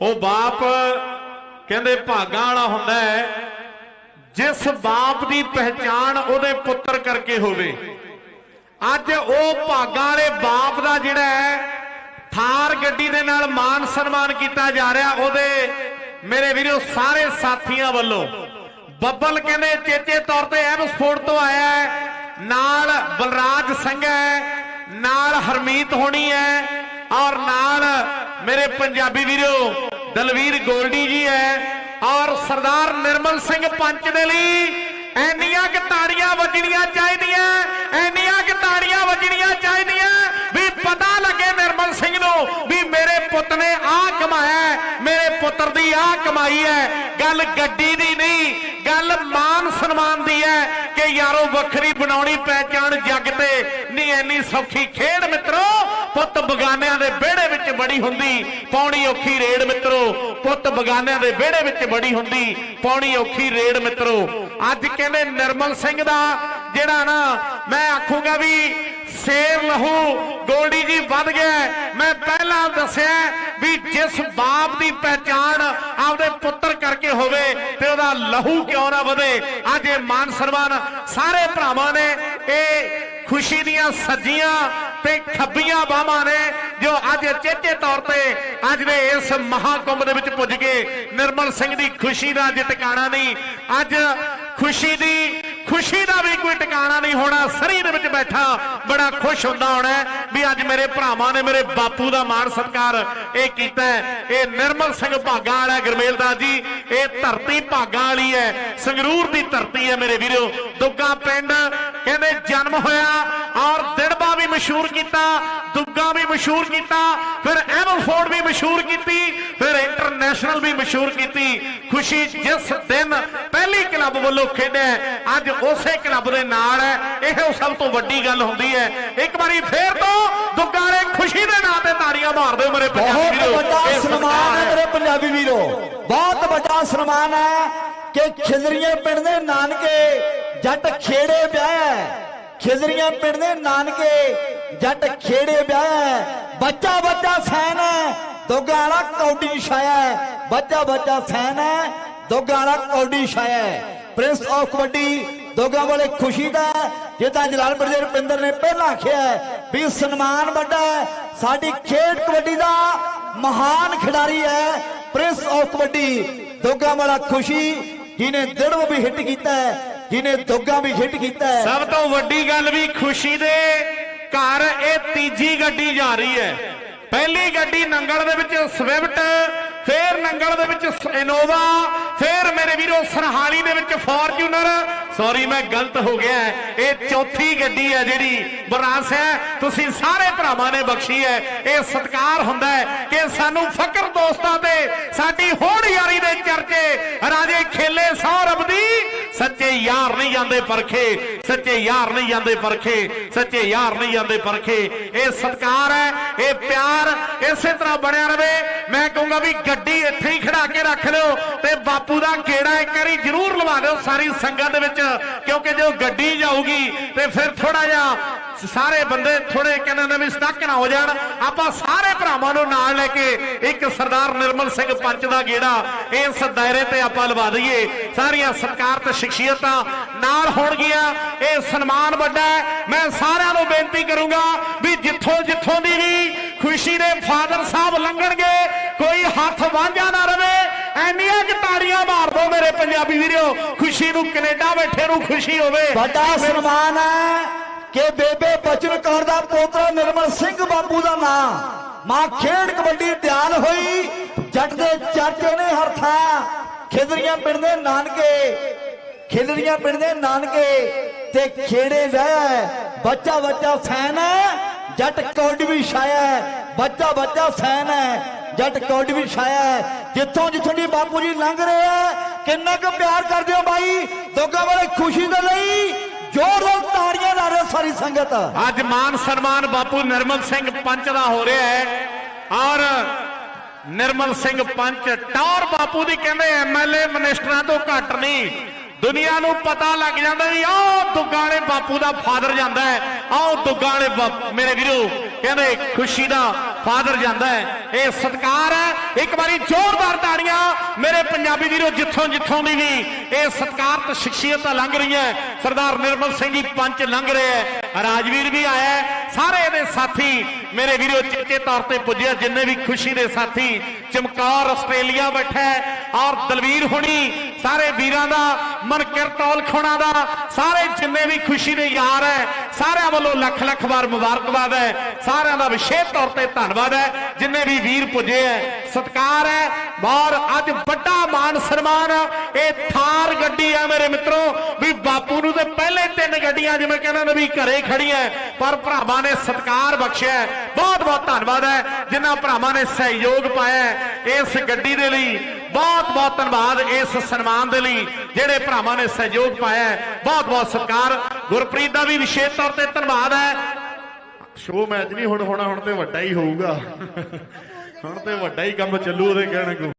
ਉਹ ਬਾਪ ਕਹਿੰਦੇ ਭਾਗਾਂ ਵਾਲਾ ਹੁੰਦਾ ਹੈ। ਜਿਸ ਬਾਪ ਦੀ ਪਹਿਚਾਣ ਉਹਦੇ ਪੁੱਤਰ ਕਰਕੇ ਹੋਵੇ। ਅੱਜ ਉਹ ਭਾਗਾਂ ਵਾਲੇ ਬਾਪ ਦਾ ਜਿਹੜਾ ਹੈ, ਥਾਰ ਗੱਡੀ ਦੇ ਨਾਲ ਮਾਨ ਸਨਮਾਨ ਕੀਤਾ ਜਾ ਰਿਹਾ, ਉਹਦੇ ਮੇਰੇ ਵੀਰੋ ਸਾਰੇ ਸਾਥੀਆਂ ਵੱਲੋਂ। ਬੱਬਲ ਕਹਿੰਦੇ ਚੇਚੇ ਤੌਰ ਤੇ ਐਮ ਐਮਸਫੋਰਡ ਤੋਂ ਆਇਆ ਹੈ। ਨਾਲ ਬਲਰਾਜ ਸਿੰਘ ਹੈ, ਨਾਲ ਹਰਮੀਤ ਹੋਣੀ ਹੈ, ਔਰ ਨਾਲ ਮੇਰੇ ਪੰਜਾਬੀ ਵੀਰੋ ਦਲਵੀਰ ਗੋਲਡੀ ਜੀ ਹੈ, ਔਰ ਸਰਦਾਰ ਨਿਰਮਲ ਸਿੰਘ ਪੰਚ ਦੇ ਲਈ ਐਨੀਆਂ ਕਿ ਤਾੜੀਆਂ ਵੱਜਣੀਆਂ ਚਾਹੀਦੀਆਂ, ਐਨੀਆਂ ਕਿ ਤਾੜੀਆਂ ਵੱਜਣੀਆਂ ਚਾਹੀਦੀਆਂ ਵੀ ਪਤਾ ਲੱਗੇ ਨਿਰਮਲ ਸਿੰਘ ਨੂੰ ਵੀ ਮੇਰੇ ਪੁੱਤ ਨੇ ਆਹ ਕਮਾਇਆ ਮੇਰੇ ਪੁੱਤਰ ਦੀ ਆਹ ਕਮਾਈ ਹੈ। ਗੱਲ ਗੱਡੀ ਦੀ ਨਹੀਂ, ਗੱਲ ਮਾਨ ਸਨਮਾਨ ਦੀ ਹੈ ਕਿ ਯਾਰੋ ਵੱਖਰੀ ਬਣਾਉਣੀ ਪਹਿਚਾਣ ਜੱਗ ਤੇ। ਨਹੀਂ ਐਨੀ ਸੌਖੀ ਖੇਡ ਮਿੱਤਰੋ ਪੁੱਤ ਬਗਾਨਿਆਂ ਦੇ ਵਿਹੜੇ ਵਿੱਚ ਬੜੀ ਹੁੰਦੀ, ਪੌਣੀ ਔਖੀ ਰੇੜ ਮਿੱਤਰੋ, ਪੁੱਤ ਬਗਾਨਿਆਂ ਦੇ ਵਿਹੜੇ ਵਿੱਚ ਬੜੀ ਹੁੰਦੀ, ਪੌਣੀ ਔਖੀ ਰੇਡ ਮਿੱਤਰੋ। ਅੱਜ ਕਹਿੰਦੇ ਨਿਰਮਲ ਸਿੰਘ ਦਾ, ਜਿਹੜਾ ਨਾ ਮੈਂ ਆਖੂੰਗਾ ਵੀ ਸ਼ੇਰ ਲਹੂ ਗੋਲਡੀ ਜੀ ਵੱਧ ਗਿਆ ਮੈਂ ਪਹਿਲਾਂ ਦੱਸਿਆ ਵੀ ਜਿਸ ਬਾਪ ਦੀ ਪਹਿਚਾਣ ਆਪਦੇ ਪੁੱਤਰ ਕਰਕੇ ਹੋਵੇ ਤੇ ਉਹਦਾ ਲਹੂ ਕਿਉਂ ਨਾ ਵਧੇ। ਅੱਜ ਇਹ ਮਾਨ ਸਨਮਾਨ ਸਾਰੇ ਭਰਾਵਾਂ ਨੇ ਇਹ ਖੁਸ਼ੀ ਦੀਆਂ ਸੱਜੀਆਂ ਤੇ ਖੱਬੀਆਂ ਬਾਹਾਂ ਨੇ ਜੋ ਅੱਜ ਚੇਚੇ ਤੌਰ ਤੇ ਅੱਜ ਦੇ ਇਸ ਮਹਾਕੁੰਭ ਦੇ ਵਿੱਚ ਪੁੱਜ ਕੇ ਨਿਰਮਲ ਸਿੰਘ ਦੀ ਖੁਸ਼ੀ ਦਾ ਅੱਜ ਟਿਕਾਣਾ ਨਹੀਂ, ਅੱਜ ਖੁਸ਼ੀ ਦੀ, ਖੁਸ਼ੀ ਦਾ ਵੀ ਕੋਈ ਟਿਕਾਣਾ ਨਹੀਂ ਹੋਣਾ ਸਰੀ ਦੇ ਵਿੱਚ ਬੈਠਾ ਬੜਾ ਖੁਸ਼ ਹੁੰਦਾ ਹੋਣਾ ਵੀ ਅੱਜ ਮੇਰੇ ਭਰਾਵਾਂ ਨੇ ਮੇਰੇ ਬਾਪੂ ਦਾ ਮਾਣ ਸਤਿਕਾਰ ਇਹ ਕੀਤਾ ਇਹ ਨਿਰਮਲ ਸਿੰਘ ਭਾਗਾ ਵਾਲਾ ਗਰਮੇਲ ਦਾ ਜੀ, ਇਹ ਧਰਤੀ ਭਾਗਾ ਵਾਲੀ ਹੈ, ਸੰਗਰੂਰ ਦੀ ਧਰਤੀ ਹੈ ਮੇਰੇ ਵੀਰੋ। ਦੁੱਗਾ ਪਿੰਡ ਕਹਿੰਦੇ ਜਨਮ ਹੋਇਆ ਔਰ ਮਸ਼ਹੂਰ ਕੀਤਾ ਦੁੱਗਾ ਵੀ ਮਸ਼ਹੂਰ ਕੀਤਾ ਫਿਰ ਐਮਫੋਰਡ ਵੀ ਮਸ਼ਹੂਰ ਕੀਤੀ ਫਿਰ ਇੰਟਰਨੈਸ਼ਨਲ ਵੀ ਮਸ਼ਹੂਰ ਕੀਤੀ। ਖੁਸ਼ੀ ਜਿਸ ਦਿਨ ਪਹਿਲੀ ਕਲੱਬ ਵੱਲੋਂ ਖੇਡਿਆ ਅੱਜ ਉਸੇ ਕਲੱਬ ਦੇ ਨਾਲ ਹੈ। ਇਹ ਸਭ ਤੋਂ ਵੱਡੀ ਗੱਲ ਹੁੰਦੀ ਹੈ। ਇੱਕ ਵਾਰੀ ਫੇਰ ਤੋਂ ਦੁੱਗਾ ਵਾਲੇ ਖੁਸ਼ੀ ਦੇ ਨਾਂ ਤੇ ਤਾੜੀਆਂ ਮਾਰ ਦਿਓ ਮੇਰੇ ਪੰਜਾਬੀ ਬਹੁਤ ਵੱਡਾ ਸਨਮਾਨ ਹੈ ਮੇਰੇ ਪੰਜਾਬੀ ਵੀਰੋ। ਬਹੁਤ ਵੱਡਾ ਸਨਮਾਨ ਹੈ ਕਿ ਖਿਜ਼ਰੀਆਂ ਪਿੰਡ ਦੇ ਨਾਨਕੇ ਜੱਟ ਖੇੜੇ ਵਿਆਹਿਆ ਹੈ। ਖਿਜ਼ਰੀਆਂ ਪਿੰਡ ਦੇ ਨਾਨਕੇ ਜੱਟ ਖੇੜੇ ਵਿਆਹ ਹੈ। ਬੱਚਾ ਬੱਚਾ ਫੈਨ ਹੈ। ਦੋਗਾ ਵਾਲਾ ਕੌਡੀ ਛਾਇਆ ਬੱਚਾ ਬੱਚਾ ਫੈਨ ਹੈ। ਦੋਗਾ ਵਾਲਾ ਕੌਡੀ ਛਾਇਆ ਪ੍ਰਿੰਸ ਆਫ ਕਬੱਡੀ ਦੋਗਾ ਵਾਲੇ ਖੁਸ਼ੀ ਦਾ ਜਿੱਦਾਂ ਜਲਾਲਪੁਰ ਦੇ ਰੁਪਿੰਦਰ ਨੇ ਪਹਿਲਾਂ ਆਖਿਆ ਵੀ ਸਨਮਾਨ ਵੱਡਾ ਸਾਡੀ ਖੇਡ ਕਬੱਡੀ ਦਾ ਮਹਾਨ ਖਿਡਾਰੀ ਹੈ। ਪ੍ਰਿੰਸ ਆਫ ਕਬੱਡੀ ਦੋਗਾ ਵਾਲਾ ਖੁਸ਼ੀ ਜਿਹਨੇ ਦਿੜਵ ਵੀ ਹਿੱਟ ਕੀਤਾ ਜਿਹਨੇ ਦੋਗਾ ਵੀ ਹਿੱਟ ਕੀਤਾ ਸਭ ਤੋਂ ਵੱਡੀ ਗੱਲ ਵੀ ਖੁਸ਼ੀ ਦੇ ਘਰ ਇਹ ਤੀਜੀ ਗੱਡੀ ਜਾ ਰਹੀ ਹੈ। ਪਹਿਲੀ ਗੱਡੀ ਨੰਗਲ ਦੇ ਵਿੱਚ ਸਵਿਫਟ, ਫੇਰ ਨੰਗਲ ਦੇ ਵਿੱਚ ਇਨੋਵਾ, ਫੇਰ ਮੇਰੇ ਵੀਰੋ ਸਰਹਾਲੀ ਦੇ ਵਿੱਚ ਫੋਰਚੂਨਰ। ਸੌਰੀ ਮੈਂ ਗਲਤ ਹੋ ਗਿਆ ਇਹ ਚੌਥੀ ਗੱਡੀ ਹੈ ਜਿਹੜੀ ਬਰਾਸ ਹੈ। ਤੁਸੀਂ ਸਾਰੇ ਭਰਾਵਾਂ ਨੇ ਬਖਸ਼ੀ ਹੈ। ਇਹ ਸਤਿਕਾਰ ਹੁੰਦਾ ਹੈ ਕਿ ਸਾਨੂੰ ਫਕਰ ਦੋਸਤਾਂ ਤੇ, ਸਾਡੀ ਹੋੜ ਯਾਰੀ ਦੇ ਚਰਚੇ ਰਾਜੇ ਖੇਲੇ ਸੌਰਵ ਦੀ ਸੱਚੇ ਯਾਰ ਨਹੀਂ ਜਾਂਦੇ ਪਰਖੇ, ਸੱਚੇ ਯਾਰ ਨਹੀਂ ਜਾਂਦੇ ਪਰਖੇ, ਸੱਚੇ ਯਾਰ ਨਹੀਂ ਜਾਂਦੇ ਪਰਖੇ। ਇਹ ਸਤਕਾਰ ਹੈ ਇਹ ਪਿਆਰ ਇਸੇ ਤਰ੍ਹਾਂ ਬਣਿਆ ਰਵੇ। ਮੈਂ ਕਹੂੰਗਾ ਵੀ ਗੱਡੀ ਇੱਥੇ ਹੀ ਖੜਾ ਕੇ ਰੱਖ ਲਿਓ ਤੇ ਬਾਪੂ ਦਾ ਗੇੜਾ ਇੱਕ ਵਾਰੀ ਜ਼ਰੂਰ ਲਵਾ ਦਿਓ ਸਾਰੀ ਸੰਗਤ ਦੇ ਵਿੱਚ, ਕਿਉਂਕਿ ਜਦੋਂ ਗੱਡੀ ਜਾਊਗੀ ਤੇ ਫਿਰ ਥੋੜਾ ਜਿਹਾ ਸਾਰੇ ਬੰਦੇ ਥੋੜੇ ਕਹਿੰਦੇ ਨੇ ਵੀ ਸਟਕ ਨਾ ਹੋ ਜਾਣ। ਆਪਾਂ ਸਾਰੇ ਭਰਾਵਾਂ ਨੂੰ ਨਾਲ ਲੈ ਕੇ ਇੱਕ ਸਰਦਾਰ ਨਿਰਮਲ ਸਿੰਘ ਪੰਚ ਦਾ ਗੇੜਾ ਇਸ ਦਾਇਰੇ ਤੇ ਆਪਾਂ ਲਵਾ ਦਈਏ। ਸਾਰੀਆਂ ਸਤਿਕਾਰਤ ਸ਼ਖਸੀਅਤਾਂ ਨਾਲ ਹੋਣਗੀਆਂ। ਇਹ ਸਨਮਾਨ ਵੱਡਾ ਹੈ। ਮੈਂ ਸਾਰਿਆਂ ਨੂੰ ਬੇਨਤੀ ਕਰੂੰਗਾ ਵੀ ਜਿੱਥੋਂ ਜਿੱਥੋਂ ਦੀ ਵੀ ਖੁਸ਼ੀ ਦੇ ਫਾਦਰ ਸਾਹਿਬ ਲੰਘਣਗੇ ਕੋਈ ਹੱਥ ਵਾਂਝਾ ਨਾ ਰਵੇ। ਐਨੀਆਂ ਕਿ ਤਾੜੀਆਂ ਮਾਰ ਦਿਓ ਮੇਰੇ ਪੰਜਾਬੀ ਵੀਰੋ। ਖੁਸ਼ੀ ਨੂੰ ਕੈਨੇਡਾ ਬੈਠੇ ਨੂੰ ਖੁਸ਼ੀ ਹੋਵੇ। ਵੱਡਾ ਸਨਮਾਨ ਹੈ ਕਿ ਬੇਬੇ ਬਚਨ ਕੌਰ ਦਾ ਪੋਤਰਾ ਨਿਰਮਲ ਸਿੰਘ ਬਾਪੂ ਦਾ ਨਾਂ। ਮਾਂ ਖੇਡ ਕਬੱਡੀ ਦਿਆਲ ਹੋਈ। ਜੱਟ ਦੇ ਚਾਚੇ ਨੇ ਹਰਥਾ ਖਿਦਰੀਆਂ ਪਿੰਡ ਦੇ ਨਾਨਕੇ। ਖਿਦਰੀਆਂ ਪਿੰਡ ਦੇ ਨਾਨਕੇ। ਤੇ ਖੇੜੇ ਵਿਆਹਿਆ ਹੈ। ਬੱਚਾ ਬੱਚਾ ਫੈਨ ਹੈ। ਜੱਟ ਕੌਡੀ ਵੀ ਛਾਇਆ ਹੈ। ਬੱਚਾ ਬੱਚਾ ਫੈਨ ਹੈ। ਜੱਟ ਕੌਡੀ ਵੀ ਛਾਇਆ ਹੈ। ਜਿੱਥੋਂ ਜਿੱਥੋਂ ਦੀ ਬਾਪੂ ਜੀ ਲੰਘ ਰਹੇ ਆ, ਕਿੰਨਾ ਕੁ ਪਿਆਰ ਕਰਦੇ ਹੋ ਬਾਈ? ਦੋਗਾ ਵਾਲੇ ਖੁਸ਼ੀ ਦੇ ਲਈ ਜ਼ੋਰਦਾਰ ਤਾੜੀਆਂ ਲਾ ਰਹੇ ਸਾਰੀ ਸੰਗਤ। ਅੱਜ ਮਾਨ ਸਨਮਾਨ ਬਾਪੂ ਨਿਰਮਲ ਸਿੰਘ ਪੰਚ ਦਾ ਹੋ ਰਿਹਾ ਹੈ। ਔਰ ਨਿਰਮਲ ਸਿੰਘ ਪੰਚ, ਟੌਰ ਬਾਪੂ ਦੀ ਕਹਿੰਦੇ ਐਮਐਲਏ ਮਿਨਿਸਟਰਾਂ ਤੋਂ ਘੱਟ ਨਹੀਂ। ਦੁਨੀਆ ਨੂੰ ਪਤਾ ਲੱਗ ਜਾਂਦਾ ਵੀ ਆਹ ਦੁੱਗਾ ਵਾਲੇ ਬਾਪੂ ਦਾ ਫਾਦਰ ਜਾਂਦਾ ਹੈ, ਆਹ ਦੁੱਗਾ ਵਾਲੇ ਮੇਰੇ ਵੀਰੋ, ਕਹਿੰਦੇ ਖੁਸ਼ੀ ਦਾ ਫਾਦਰ ਜਾਂਦਾ ਹੈ। ਇਹ ਸਤਕਾਰ ਹੈ, ਇੱਕ ਵਾਰੀ ਜ਼ੋਰਦਾਰ ਤਾੜੀਆਂ, ਮੇਰੇ ਪੰਜਾਬੀ ਵੀਰੋ, ਜਿੱਥੋਂ ਜਿੱਥੋਂ ਦੀ ਵੀ ਇਹ ਸਤਕਾਰਤ ਸ਼ਖਸੀਅਤਾਂ ਲੰਘ ਰਹੀਆਂ ਸਰਦਾਰ ਨਿਰਮਲ ਸਿੰਘ ਜੀ, ਪੰਚ ਲੰਘ ਰਹੇ ਹੈ, ਰਾਜਵੀਰ ਵੀ ਆਇਆ ਸਾਰੇ ਇਹਦੇ ਸਾਥੀ ਮੇਰੇ ਵੀਰੋ ਚੇਚੇ ਤੌਰ ਤੇ ਪੁੱਜਿਆ ਜਿੰਨੇ ਵੀ ਖੁਸ਼ੀ ਦੇ ਸਾਥੀ, ਚਮਕੌਰ ਆਸਟ੍ਰੇਲੀਆ ਬੈਠਾ ਔਰ ਦਲਵੀਰ ਹੁਣੀ, ਸਾਰੇ ਵੀਰਾਂ ਦਾ, ਮਨਕਿਰਤ ਔਲਖੋਣਾ ਦਾ, ਸਾਰੇ ਜਿੰਨੇ ਵੀ ਖੁਸ਼ੀ ਦੇ ਯਾਰ ਹੈ, ਸਾਰਿਆਂ ਵੱਲੋਂ ਲੱਖ ਲੱਖ ਵਾਰ ਮੁਬਾਰਕਬਾਦ ਹੈ, ਸਾਰਿਆਂ ਦਾ ਵਿਸ਼ੇਸ਼ ਤੌਰ ਤੇ ਧੰਨਵਾਦ ਹੈ, ਜਿੰਨੇ ਵੀ ਵੀਰ ਪੁੱਜੇ ਹੈ, ਸਤਿਕਾਰ ਹੈ ਔਰ ਅੱਜ ਵੱਡਾ ਮਾਨ ਸਨਮਾਨ ਇਹ ਥਾਰ ਗੱਡੀ ਹੈ ਮੇਰੇ ਮਿੱਤਰੋ, ਵੀ ਬਾਪੂ ਨੂੰ ਤੇ ਪਹਿਲੇ ਤਿੰਨ ਗੱਡੀਆਂ ਜਿਵੇਂ ਕਹਿੰਦਾ ਨਾ ਵੀ ਘਰੇ ਖੜੀਆਂ ਪਰ ਭਰਾਵਾਂ ਨੇ ਸਤਿਕਾਰ ਬਖਸ਼ਿਆ ਬਹੁਤ ਬਹੁਤ ਧੰਨਵਾਦ ਹੈ ਜਿਨ੍ਹਾਂ ਭਰਾਵਾਂ ਨੇ ਸਹਿਯੋਗ ਪਾਇਆ ਇਸ ਗੱਡੀ ਦੇ ਲਈ ਬਹੁਤ ਬਹੁਤ ਧੰਨਵਾਦ ਇਸ ਸਨਮਾਨ ਦੇ ਲਈ, ਜਿਹੜੇ ਭਰਾਵਾਂ ਨੇ ਸਹਿਯੋਗ ਪਾਇਆ ਬਹੁਤ ਬਹੁਤ ਸਤਿਕਾਰ। ਗੁਰਪ੍ਰੀਤ ਦਾ ਵੀ ਵਿਸ਼ੇਸ਼ ਤੌਰ ਤੇ ਧੰਨਵਾਦ ਹੈ ਸ਼ੋ ਮੈਚ ਨਹੀਂ ਹੁਣ ਹੋਣਾ, ਹੁਣ ਤੇ ਵੱਡਾ ਹੀ ਹੋਊਗਾ। ਹੁਣ ਤੇ ਵੱਡਾ ਹੀ ਕੰਮ ਚੱਲੂ ਉਹਦੇ ਕਹਿਣ ਕੋ